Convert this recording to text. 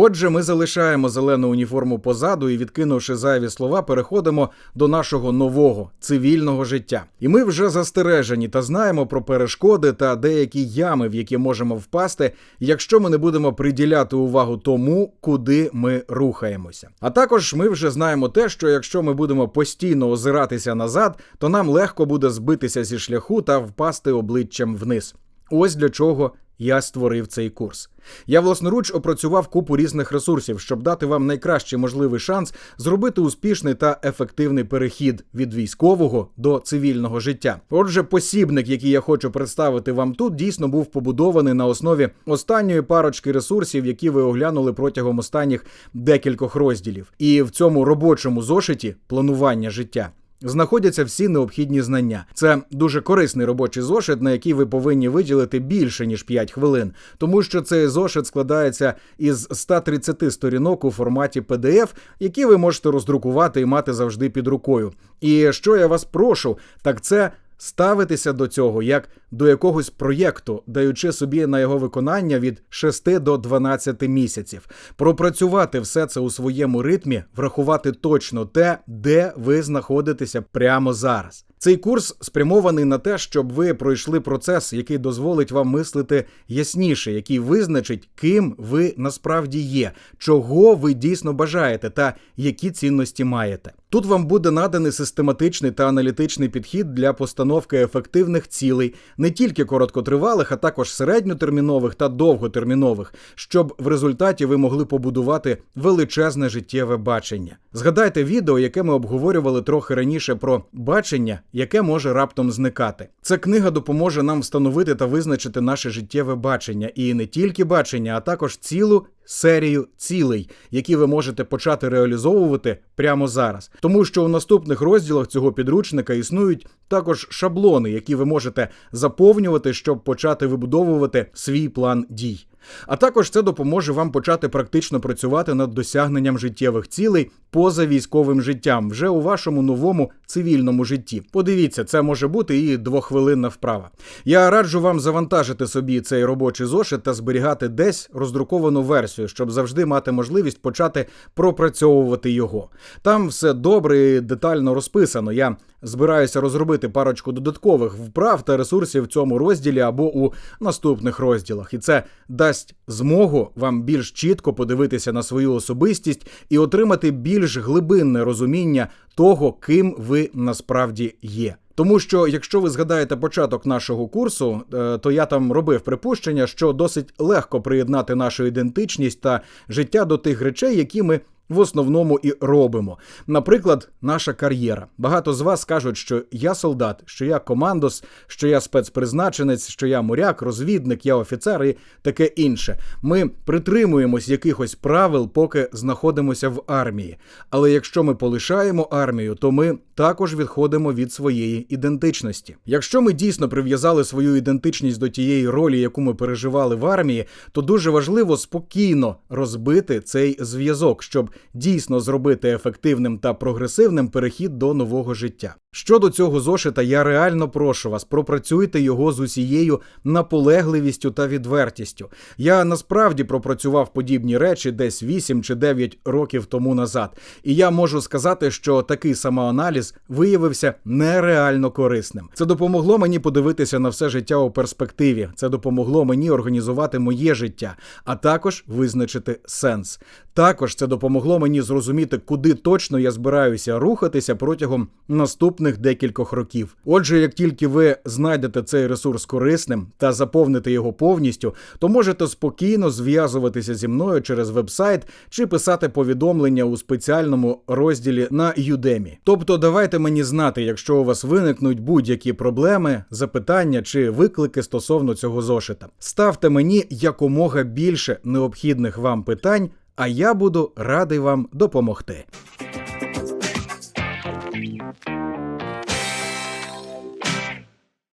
Отже, ми залишаємо зелену уніформу позаду і, відкинувши зайві слова, переходимо до нашого нового цивільного життя. І ми вже застережені та знаємо про перешкоди та деякі ями, в які можемо впасти, якщо ми не будемо приділяти увагу тому, куди ми рухаємося. А також ми вже знаємо те, що якщо ми будемо постійно озиратися назад, то нам легко буде збитися зі шляху та впасти обличчям вниз. Ось для чого я створив цей курс. Я власноруч опрацював купу різних ресурсів, щоб дати вам найкращий можливий шанс зробити успішний та ефективний перехід від військового до цивільного життя. Отже, посібник, який я хочу представити вам тут, дійсно був побудований на основі останньої парочки ресурсів, які ви оглянули протягом останніх декількох розділів. І в цьому робочому зошиті планування життя. Знаходяться всі необхідні знання. Це дуже корисний робочий зошит, на який ви повинні виділити більше ніж 5 хвилин, тому що цей зошит складається із 130 сторінок у форматі PDF, які ви можете роздрукувати і мати завжди під рукою. І що я вас прошу, так це. Ставитися до цього як до якогось проєкту, даючи собі на його виконання від 6 до 12 місяців, пропрацювати все це у своєму ритмі, врахувати точно те, де ви знаходитеся прямо зараз. Цей курс спрямований на те, щоб ви пройшли процес, який дозволить вам мислити ясніше, який визначить, ким ви насправді є, чого ви дійсно бажаєте та які цінності маєте. Тут вам буде наданий систематичний та аналітичний підхід для постановки ефективних цілей, не тільки короткотривалих, а також середньотермінових та довготермінових, щоб в результаті ви могли побудувати величезне життєве бачення. Згадайте відео, яке ми обговорювали трохи раніше про бачення, яке може раптом зникати. Ця книга допоможе нам встановити та визначити наше життєве бачення, і не тільки бачення, а також цілу серію цілей, які ви можете почати реалізовувати прямо зараз. Тому що у наступних розділах цього підручника існують також шаблони, які ви можете заповнювати, щоб почати вибудовувати свій план дій. А також це допоможе вам почати практично працювати над досягненням життєвих цілей поза військовим життям вже у вашому новому цивільному житті. Подивіться, це може бути і двохвилинна вправа. Я раджу вам завантажити собі цей робочий зошит та зберігати десь роздруковану версію, щоб завжди мати можливість почати пропрацьовувати його. Там все добре і детально розписано. Я збираюся розробити парочку додаткових вправ та ресурсів в цьому розділі або у наступних розділах, і це дасть змогу вам більш чітко подивитися на свою особистість і отримати більш глибинне розуміння того, ким ви насправді є. Тому що, якщо ви згадаєте початок нашого курсу, е, то я там робив припущення, що досить легко приєднати нашу ідентичність та життя до тих речей, які ми в основному і робимо. Наприклад, наша кар'єра. Багато з вас кажуть, що я солдат, що я командос, що я спецпризначенець, що я моряк, розвідник, я офіцер і таке інше. Ми притримуємось якихось правил, поки знаходимося в армії. Але якщо ми полишаємо армію, то ми також відходимо від своєї ідентичності. Якщо ми дійсно прив'язали свою ідентичність до тієї ролі, яку ми переживали в армії, то дуже важливо спокійно розбити цей зв'язок, щоб дійсно зробити ефективним та прогресивним перехід до нового життя. Щодо цього зошита, я реально прошу вас, пропрацюйте його з усією наполегливістю та відвертістю. Я насправді пропрацював подібні речі десь 8 чи 9 років тому назад, і я можу сказати, що такий самоаналіз виявився нереально корисним. Це допомогло мені подивитися на все життя у перспективі. Це допомогло мені організувати моє життя, а також визначити сенс. Також це допомогло мені зрозуміти, куди точно я збираюся рухатися протягом наступних декількох років. Отже, як тільки ви знайдете цей ресурс корисним та заповните його повністю, то можете спокійно зв'язуватися зі мною через вебсайт чи писати повідомлення у спеціальному розділі на Udemy. Тобто, давайте мені знати, якщо у вас виникнуть будь-які проблеми, запитання чи виклики стосовно цього зошита. Ставте мені якомога більше необхідних вам питань а я буду радий вам допомогти.